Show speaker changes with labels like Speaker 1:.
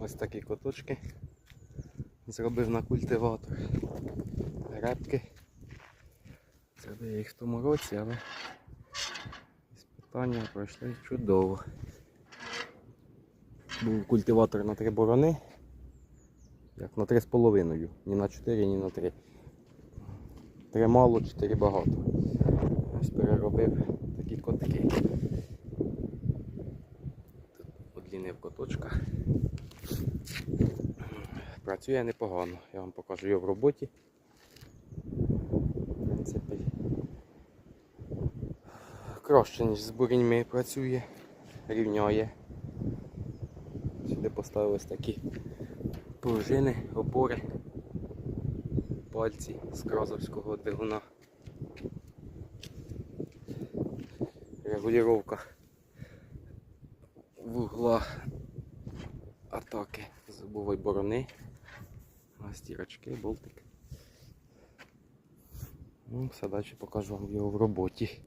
Speaker 1: Ось такі коточки зробив на культиватор. Репки. Зробив їх в тому році, але іспитання пройшли чудово. Був культиватор на три борони. Як на три з половиною. Ні на чотири, ні на три. Три мало, чотири багато. Ось переробив такі котки. Одлінив коточка. Працює непогано. Я вам покажу його в роботі. В принципі, краще, ніж з буріньми працює, рівняє. Сюди поставились такі пружини, опори, пальці з кразовського двигуна. Регулювання вугла атаки зубової борони. Ось стірочки, болтик. Ну, все далі покажу вам його в роботі.